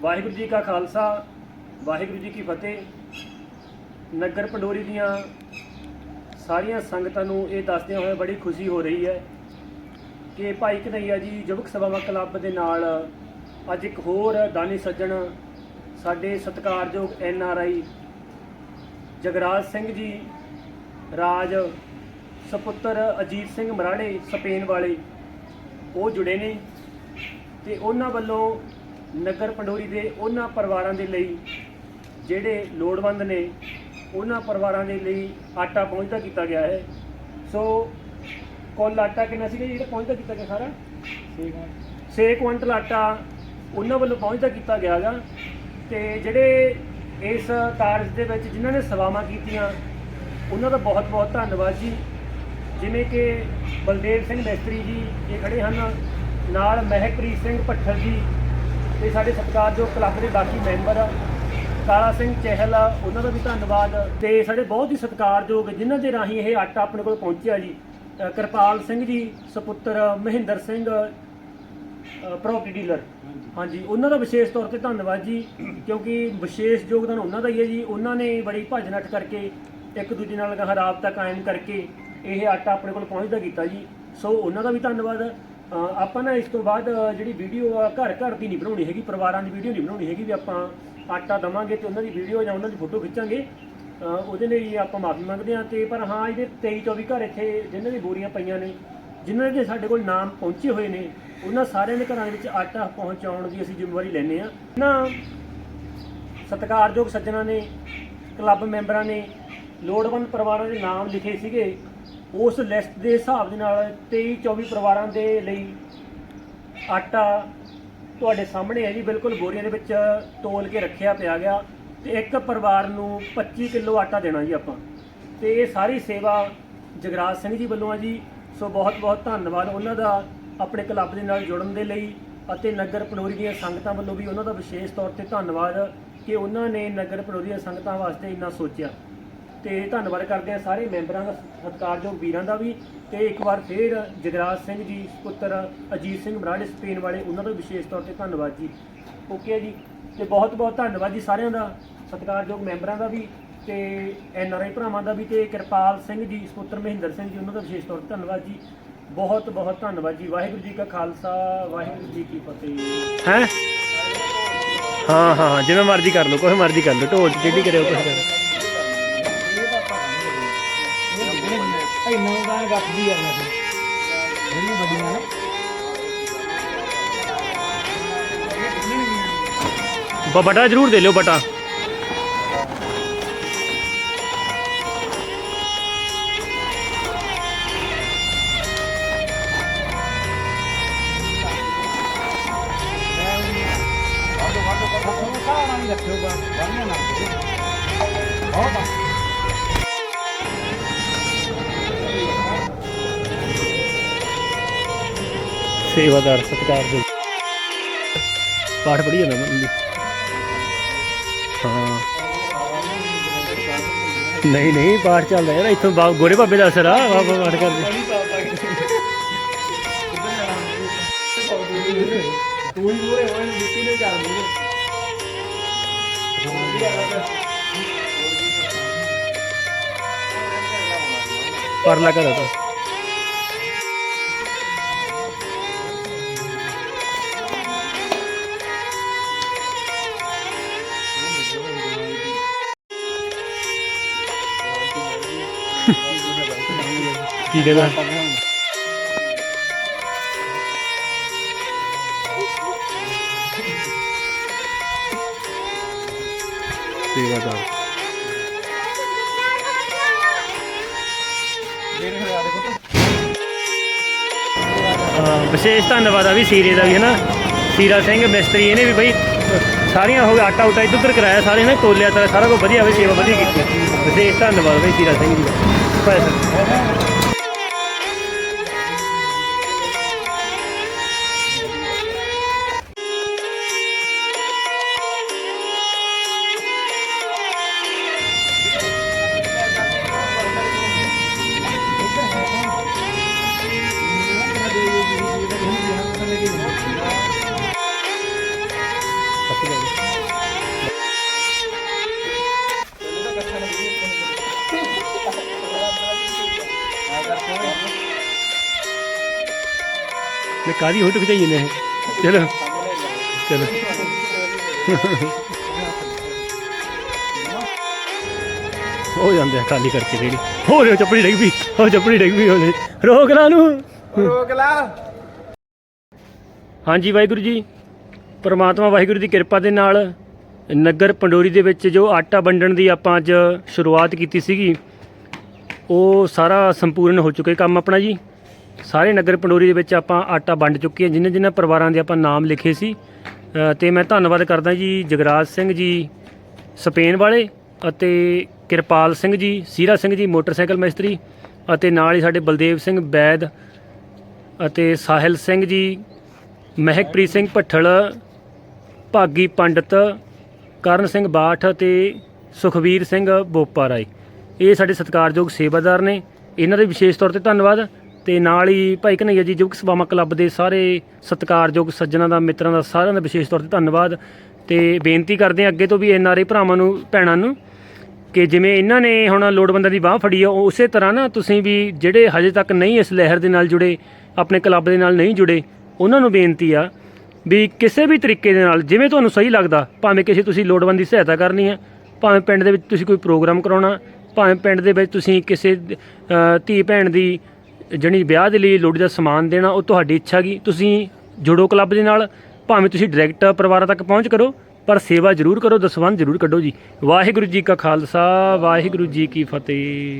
ਵਾਹਿਗੁਰੂ ਜੀ ਕਾ ਖਾਲਸਾ, ਵਾਹਿਗੁਰੂ ਜੀ ਕੀ ਫਤਿਹ। ਨਗਰ ਪੰਡੋਰੀ ਦੀਆਂ ਸਾਰੀਆਂ ਸੰਗਤਾਂ ਨੂੰ ਇਹ ਦੱਸਦਿਆਂ ਹੋਏ ਬੜੀ ਖੁਸ਼ੀ ਹੋ ਰਹੀ ਹੈ ਕਿ ਭਾਈ ਕਨਈਆ ਜੀ ਯੁਵਕ ਸਭਾਵਾਂ ਕਲੱਬ ਦੇ ਨਾਲ ਅੱਜ ਇੱਕ ਹੋਰ ਦਾਨੀ ਸੱਜਣ ਸਾਡੇ ਸਤਿਕਾਰਯੋਗ N R I Jagraj Singh ji, Raj ਸਪੁੱਤਰ ਅਜੀਤ ਸਿੰਘ ਮਰਾੜੇ, ਸਪੇਨ ਵਾਲੇ, ਉਹ ਜੁੜੇ ਨੇ ਤੇ ਉਹਨਾਂ ਵੱਲੋਂ ਨਗਰ ਪੰਡੋਰੀ ਦੇ ਉਹਨਾਂ ਪਰਿਵਾਰਾਂ ਦੇ ਲਈ ਜਿਹੜੇ ਲੋੜਵੰਦ ਨੇ ਉਹਨਾਂ ਪਰਿਵਾਰਾਂ ਦੇ ਲਈ ਆਟਾ ਪਹੁੰਚਦਾ ਕੀਤਾ ਗਿਆ ਹੈ। ਸੋ ਕੁੱਲ ਆਟਾ ਕਿੰਨਾ ਸੀਗਾ ਜਿਹੜਾ ਪਹੁੰਚਦਾ ਕੀਤਾ ਗਿਆ ਸਾਰਾ? 6 ਕੁਇੰਟਲ ਆਟਾ ਉਹਨਾਂ ਵੱਲੋਂ ਪਹੁੰਚਦਾ ਕੀਤਾ ਗਿਆ ਗਾ ਤੇ ਜਿਹੜੇ ਇਸ ਕਾਰਜ ਦੇ ਵਿੱਚ ਜਿਨ੍ਹਾਂ ਨੇ ਸੇਵਾਵਾਂ ਕੀਤੀਆਂ ਉਹਨਾਂ ਦਾ ਬਹੁਤ ਬਹੁਤ ਧੰਨਵਾਦ ਜੀ। ਜਿਵੇਂ ਕਿ ਬਲਦੇਵ ਸਿੰਘ ਮਿਸਤਰੀ ਜੀ ਇਹ ਖੜੇ ਹਨ ਨਾਲ ਮਹਿਕਪ੍ਰੀਤ ਸਿੰਘ ਭੱਠਲ ਜੀ ਤੇ ਸਾਡੇ ਸਤਿਕਾਰਯੋਗ ਕਲੱਬ ਦੇ ਬਾਕੀ ਮੈਂਬਰ ਕਾਲਾ ਸਿੰਘ ਚਹਿਲ ਉਹਨਾਂ ਦਾ ਵੀ ਧੰਨਵਾਦ। ਤੇ ਸਾਡੇ ਬਹੁਤ ਹੀ ਸਤਿਕਾਰਯੋਗ ਜਿਨ੍ਹਾਂ ਦੇ ਰਾਹੀਂ ਇਹ ਆਟਾ ਆਪਣੇ ਕੋਲ ਪਹੁੰਚਿਆ ਜੀ ਕਿਰਪਾਲ ਸਿੰਘ ਜੀ ਸੁਪੁੱਤਰ ਮਹਿੰਦਰ ਸਿੰਘ ਪ੍ਰਾਪਰਟੀ ਡੀਲਰ। ਹਾਂਜੀ। ਉਹਨਾਂ ਦਾ ਵਿਸ਼ੇਸ਼ ਤੌਰ ਤੇ ਧੰਨਵਾਦ ਜੀ ਕਿਉਂਕਿ ਵਿਸ਼ੇਸ਼ ਯੋਗਦਾਨ ਉਹਨਾਂ ਦਾ ਹੀ ਹੈ ਜੀ। ਉਹਨਾਂ ਨੇ ਬੜੀ ਭੱਜ ਨੱਠ ਕਰਕੇ ਇੱਕ ਦੂਜੇ ਨਾਲ ਗਾਹ ਰਾਬਤਾ ਕਾਇਮ ਕਰਕੇ ਇਹ ਆਟਾ ਆਪਣੇ ਕੋਲ ਪਹੁੰਚਦਾ ਕੀਤਾ ਜੀ। ਸੋ ਉਹਨਾਂ ਦਾ ਵੀ ਧੰਨਵਾਦ। ਆਪਾਂ ਨਾ ਇਸ ਤੋਂ ਬਾਅਦ ਜਿਹੜੀ ਵੀਡੀਓ ਆ, ਘਰ ਘਰ ਦੀ ਨਹੀਂ ਬਣਾਉਣੀ ਹੈਗੀ, ਪਰਿਵਾਰਾਂ ਦੀ ਵੀਡੀਓ ਨਹੀਂ ਬਣਾਉਣੀ ਹੈਗੀ ਵੀ ਆਪਾਂ ਆਟਾ ਦਵਾਂਗੇ ਤੇ ਉਹਨਾਂ ਦੀ ਵੀਡੀਓ ਜਾਂ ਉਹਨਾਂ ਦੀ ਫੋਟੋ ਖਿੱਚਾਂਗੇ। ਉਹਦੇ ਲਈ ਆਪਾਂ ਮਾਫੀ ਮੰਗਦੇ ਹਾਂ ਤੇ, ਪਰ ਹਾਂ, ਇਹਦੇ 23 24 ਘਰ ਇੱਥੇ ਜਿਨ੍ਹਾਂ ਦੀ ਬੋਰੀਆਂ ਪਈਆਂ ਨੇ ਜਿਨ੍ਹਾਂ ਦੇ ਸਾਡੇ ਕੋਲ ਨਾਮ ਪਹੁੰਚੇ ਹੋਏ ਨੇ, ਉਹਨਾਂ ਸਾਰਿਆਂ ਦੇ ਘਰਾਂ ਦੇ ਵਿੱਚ ਆਟਾ ਪਹੁੰਚਾਉਣ ਦੀ ਅਸੀਂ ਜ਼ਿੰਮੇਵਾਰੀ ਲੈਂਦੇ ਹਾਂ। ਨਾ, ਸਤਿਕਾਰਯੋਗ ਸੱਜਣਾ ਨੇ, ਕਲੱਬ ਮੈਂਬਰਾਂ ਨੇ, ਲੋੜਵੰਦ ਪਰਿਵਾਰਾਂ ਦੇ ਨਾਮ ਲਿਖੇ ਸੀਗੇ। ਉਸ ਲਿਸਟ ਦੇ ਹਿਸਾਬ ਦੇ ਨਾਲ 23 24 ਪਰਿਵਾਰਾਂ ਦੇ ਲਈ ਆਟਾ ਤੁਹਾਡੇ ਸਾਹਮਣੇ ਹੈ ਜੀ, ਬਿਲਕੁਲ ਬੋਰੀਆਂ ਦੇ ਵਿੱਚ ਤੋਲ ਕੇ ਰੱਖਿਆ ਪਿਆ ਗਿਆ ਤੇ ਇੱਕ ਪਰਿਵਾਰ ਨੂੰ 25 ਕਿਲੋ ਆਟਾ ਦੇਣਾ ਜੀ ਆਪਾਂ। ਤੇ ਇਹ ਸਾਰੀ ਸੇਵਾ ਜਗਰਾਜ ਸਿੰਘ ਜੀ ਵੱਲੋਂ ਆ ਜੀ, ਸੋ ਬਹੁਤ ਬਹੁਤ ਧੰਨਵਾਦ ਉਹਨਾਂ ਦਾ ਆਪਣੇ ਕਲੱਬ ਦੇ ਨਾਲ ਜੁੜਨ ਦੇ ਲਈ ਅਤੇ ਨਗਰ ਪਨੋਰੀ ਦੀਆਂ ਸੰਗਤਾਂ ਵੱਲੋਂ ਵੀ ਉਹਨਾਂ ਦਾ ਵਿਸ਼ੇਸ਼ ਤੌਰ ਤੇ ਧੰਨਵਾਦ ਕਿ ਉਹਨਾਂ ਨੇ ਨਗਰ ਪਨੋਰੀ ਦੀਆਂ ਸੰਗਤਾਂ ਵਾਸਤੇ ਇੰਨਾ ਸੋਚਿਆ। ਤੇ ਧੰਨਵਾਦ ਕਰਦੇ ਆ ਸਾਰੇ ਮੈਂਬਰਾਂ ਦਾ ਸਤਿਕਾਰਯੋਗ ਵੀਰਾਂ ਦਾ ਵੀ ਤੇ ਇੱਕ ਵਾਰ ਫੇਰ ਜਗਰਾਜ ਸਿੰਘ ਜੀ, ਪੁੱਤਰ ਅਜੀਤ ਸਿੰਘ ਮਰਾੜੇ ਸਪੇਨ ਵਾਲੇ, ਉਹਨਾਂ ਦਾ ਵਿਸ਼ੇਸ਼ ਤੌਰ ਤੇ ਧੰਨਵਾਦ ਜੀ। ਓਕੇ ਜੀ, ਤੇ ਬਹੁਤ ਬਹੁਤ ਧੰਨਵਾਦ ਜੀ ਸਾਰਿਆਂ ਦਾ, ਸਤਿਕਾਰਯੋਗ ਮੈਂਬਰਾਂ ਦਾ ਵੀ ਤੇ ਐਨ ਆਰ ਆਈ ਭਰਾਵਾਂ ਦਾ ਵੀ ਤੇ ਕਿਰਪਾਲ ਸਿੰਘ ਜੀ, ਪੁੱਤਰ ਮਹਿੰਦਰ ਸਿੰਘ ਜੀ, ਉਹਨਾਂ ਦਾ ਵਿਸ਼ੇਸ਼ ਤੌਰ ਤੇ ਧੰਨਵਾਦ ਜੀ। ਬਹੁਤ ਬਹੁਤ ਧੰਨਵਾਦ ਜੀ, ਵਾਹਿਗੁਰੂ ਜੀ ਕਾ ਖਾਲਸਾ, ਵਾਹਿਗੁਰੂ ਜੀ ਕੀ ਫਤਿਹ। ਹੈ? ਹਾਂ ਹਾਂ ਜਿਵੇਂ ਮਰਜ਼ੀ ਕਰ ਲਓ, ਕੋਈ ਮਰਜ਼ੀ ਕਰ ਲਓ, ਢੋਲ ਟੇਢੀ ਕਰਿਓ ਕੁਝ ਕਰੋ ਇੰਨਾ ਗਾਣ ਗੱਪਦੀ ਆ ਮੈਂ ਜਿਹੜੀ ਵੱਡੀਆਂ ਨੇ ਬ- ਬਟਾ ਜ਼ਰੂਰ ਦੇ ਲਿਓ ਬਟਾ ਸੇਵਾਦਾਰ ਸਤਿਕਾਰ ਦੇ। ਪਾਠ ਪੜ੍ਹੀ ਜਾਂਦਾ ਮੈਂ ਹਾਂ। ਨਹੀਂ ਨਹੀਂ, ਪਾਠ ਚੱਲਦਾ ਯਾਰ, ਇੱਥੋਂ ਬਾ- ਗੋਰੇ ਬਾਬੇ ਦਾ ਅਸਰ ਆ ਬਾਬਾ ਪਾਠ ਕਰਦੇ। ਤੂੰ ਹੀ ਮੂਰੇ ਹੋਏ ਮਿੱਟੀ ਨੇ ਕਰ ਮੂਰੇ ਪਰਲਾ ਕਰੋ ਕੀ ਕਹਿੰਦਾ? ਸੇਵਾਦਾਰ ਵਿਸ਼ੇਸ਼ ਧੰਨਵਾਦ ਆ ਵੀ ਸੀਰੇ ਦਾ ਵੀ ਹੈ ਨਾ ਸੀਰਾ ਸਿੰਘ ਮਿਸਤਰੀ, ਇਹਨੇ ਵੀ ਬਈ, ਸਾਰੀਆਂ ਹੋ ਗਿਆ ਆਟਾ ਉਟਾ ਇੱਧਰ ਉੱਧਰ ਕਰਾਇਆ, ਸਾਰੇ ਨੇ ਤੋਲਿਆ ਤਾਂ ਸਾਰਾ ਕੁਝ ਵਧੀਆ ਹੋਵੇ ਸੇਵਾ ਵਧੀਆ ਕੀਤੀ ਵਿਸ਼ੇਸ਼ ਧੰਨਵਾਦ ਬਈ ਸੀਰਾ ਸਿੰਘ ਜੀ ਦਾ। present. ਕਾਦੀ ਫੋਟੋ ਖਿਚਾਈ ਨੇ? ਚਲੋ। ਚਲੋ। ਹੋ ਜਾਂਦੇ ਆ ਖਾਲੀ ਕਰਕੇ ਰੇੜੀ। ਹੋ ਰਿਹਾ ਚੱਪੜੀ ਡਿੱਗ ਪਈ। ਹੋ ਚੱਪੜੀ ਡਿੱਗ ਪਈ ਉਹਨੇ ਰੋਕ ਲਾ ਨੂੰ। ਰੋਕ ਲਾ। ਹਾਂਜੀ ਵਾਹਿਗੁਰੂ ਜੀ। ਪਰਮਾਤਮਾ ਵਾਹਿਗੁਰੂ ਦੀ ਕਿਰਪਾ ਦੇ ਨਾਲ ਨਗਰ ਪੰਡੋਰੀ ਦੇ ਵਿੱਚ ਜੋ ਆਟਾ ਵੰਡਣ ਦੀ ਆਪਾਂ ਅੱਜ ਸ਼ੁਰੂਆਤ ਕੀਤੀ ਸੀਗੀ ਉਹ ਸਾਰਾ ਸੰਪੂਰਨ ਹੋ ਚੁੱਕੇ ਕੰਮ ਆਪਣਾ ਜੀ। ਸਾਰੇ ਨਗਰ ਪੰਡੋਰੀ ਦੇ ਵਿੱਚ ਆਪਾਂ ਆਟਾ ਵੰਡ ਚੁੱਕੇ ਹਾਂ। ਜਿਨ੍ਹਾਂ ਜਿਨ੍ਹਾਂ ਪਰਿਵਾਰਾਂ ਦੇ ਆਪਾਂ ਨਾਮ ਲਿਖੇ ਸੀ ਅ, ਤੇ ਮੈਂ ਧੰਨਵਾਦ ਕਰਦਾ ਜੀ ਜਗਰਾਜ ਸਿੰਘ ਜੀ ਸਪੇਨ ਵਾਲੇ ਅਤੇ ਕਿਰਪਾਲ ਸਿੰਘ ਜੀ ਸੀਰਾ ਸਿੰਘ ਜੀ ਮੋਟਰਸਾਈਕਲ ਮਿਸਤਰੀ ਅਤੇ ਨਾਲ ਹੀ ਸਾਡੇ ਬਲਦੇਵ ਸਿੰਘ ਬੈਦ ਅਤੇ ਸਾਹਿਲ ਸਿੰਘ ਜੀ ਮਹਿਕਪ੍ਰੀਤ ਸਿੰਘ ਭੱਠਲ ਭਾਗੀ ਪੰਡਤ ਕਰਨ ਸਿੰਘ ਬਾਠ ਅਤੇ ਸੁਖਵੀਰ ਸਿੰਘ ਬੋਪਾਰਾਏ। ਇਹ ਸਾਡੇ ਸਤਿਕਾਰਯੋਗ ਸੇਵਾਦਾਰ ਨੇ। ਇਹਨਾਂ ਦੇ ਵਿਸ਼ੇਸ਼ ਤੌਰ ਤੇ ਧੰਨਵਾਦ। ਤੇ ਨਾਲ ਹੀ ਭਾਈ ਕਨਈਆ ਜੀ ਯੁਵਕ ਸਭਾਵਾਂ ਕਲੱਬ ਦੇ ਸਾਰੇ ਸਤਿਕਾਰਯੋਗ ਸੱਜਣਾ ਦਾ, ਮਿੱਤਰਾਂ ਦਾ ਸਾਰਿਆਂ ਦਾ ਵਿਸ਼ੇਸ਼ ਤੌਰ ਤੇ ਧੰਨਵਾਦ ਤੇ ਬੇਨਤੀ ਕਰਦੇ ਹਾਂ ਅੱਗੇ ਤੋਂ ਵੀ ਐਨਆਰਏ ਭਰਾਵਾਂ ਨੂੰ, ਭੈਣਾਂ ਨੂੰ ਕਿ ਜਿਵੇਂ ਇਹਨਾਂ ਨੇ ਹੁਣ ਲੋੜਵੰਦਾਂ ਦੀ ਬਾਹ ਫੜੀ ਆ ਉਸੇ ਤਰ੍ਹਾਂ ਨਾ ਤੁਸੀਂ ਵੀ ਜਿਹੜੇ ਹਜੇ ਤੱਕ ਨਹੀਂ ਇਸ ਲਹਿਰ ਦੇ ਨਾਲ ਜੁੜੇ, ਆਪਣੇ ਕਲੱਬ ਦੇ ਨਾਲ ਨਹੀਂ ਜੁੜੇ, ਉਹਨਾਂ ਨੂੰ ਬੇਨਤੀ ਆ ਵੀ ਕਿਸੇ ਵੀ ਤਰੀਕੇ ਦੇ ਨਾਲ, ਜਿਵੇਂ ਤੁਹਾਨੂੰ ਸਹੀ ਲੱਗਦਾ, ਭਾਵੇਂ ਕਿਸੇ ਤੁਸੀਂ ਲੋੜਵੰਦ ਦੀ ਸਹਾਇਤਾ ਕਰਨੀ ਆ, ਭਾਵੇਂ ਪਿੰਡ ਦੇ ਵਿੱਚ ਤੁਸੀਂ ਕੋਈ ਪ੍ਰੋਗਰਾਮ ਕਰਾਉਣਾ, ਭਾਵੇਂ ਪਿੰਡ ਦੇ ਵਿੱਚ ਤੁਸੀਂ ਕਿਸੇ ਧੀ ਭੈਣ ਦੀ ਜਣੀ ਵਿਆਹ ਦੇ ਲਈ ਲੋੜੀ ਦਾ ਸਮਾਨ ਦੇਣਾ, ਉਹ ਤੁਹਾਡੀ ਇੱਛਾ ਗਈ ਤੁਸੀਂ ਜੁੜੋ ਕਲੱਬ ਦੇ ਨਾਲ, ਭਾਵੇਂ ਤੁਸੀਂ ਡਾਇਰੈਕਟ ਪਰਿਵਾਰਾਂ ਤੱਕ ਪਹੁੰਚ ਕਰੋ, ਪਰ ਸੇਵਾ ਜ਼ਰੂਰ ਕਰੋ, ਦਸਵੰਧ ਜ਼ਰੂਰ ਕੱਢੋ ਜੀ। ਵਾਹਿਗੁਰੂ ਜੀ ਕਾ ਖਾਲਸਾ, ਵਾਹਿਗੁਰੂ ਜੀ ਕੀ ਫਤਿਹ।